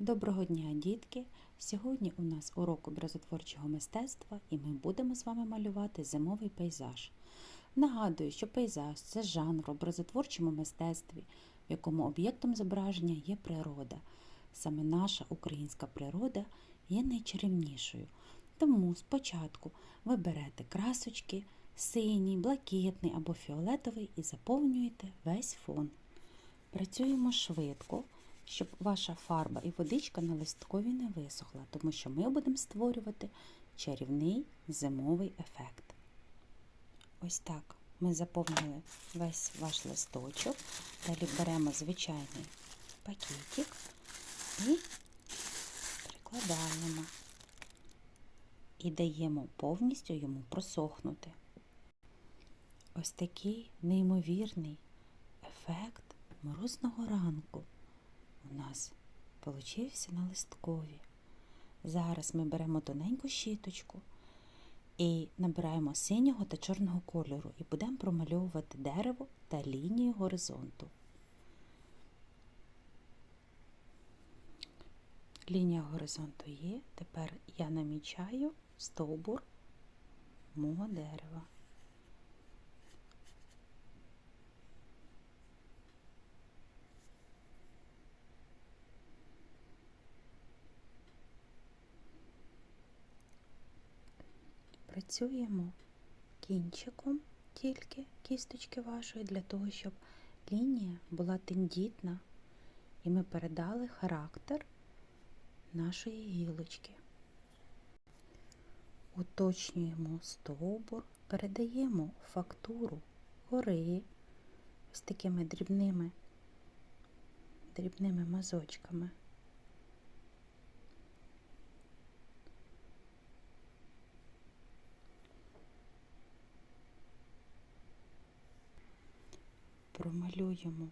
Доброго дня, дітки! Сьогодні у нас урок образотворчого мистецтва і ми будемо з вами малювати зимовий пейзаж. Нагадую, що пейзаж це жанр в образотворчому мистецтві, в якому об'єктом зображення є природа. Саме наша українська природа є найчарівнішою. Тому спочатку ви берете красочки, синій, блакитний або фіолетовий і заповнюєте весь фон. Працюємо швидко, щоб ваша фарба і водичка на листкові не висохла, тому що ми будемо створювати чарівний зимовий ефект. Ось так ми заповнили весь ваш листочок. Далі беремо звичайний пакетик і прикладаємо і даємо повністю йому просохнути. Ось такий неймовірний ефект морозного ранку у нас получився на листкові. Зараз ми беремо тоненьку щіточку і набираємо синього та чорного кольору і будемо промальовувати дерево та лінію горизонту. Лінія горизонту є. Тепер я намічаю стовбур мого дерева. Працюємо кінчиком тільки кісточки вашої для того, щоб лінія була тендітна і ми передали характер нашої гілочки. Уточнюємо стовбур, передаємо фактуру гори ось такими дрібними, дрібними мазочками. Промалюємо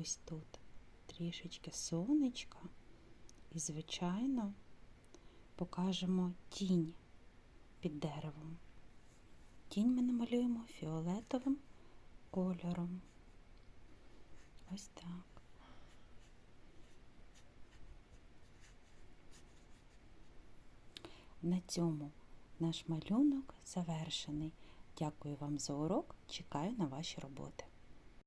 ось тут трішечки сонечка і, звичайно, покажемо тінь під деревом. Тінь ми намалюємо фіолетовим кольором. Ось так. На цьому наш малюнок завершений. Дякую вам за урок. Чекаю на ваші роботи.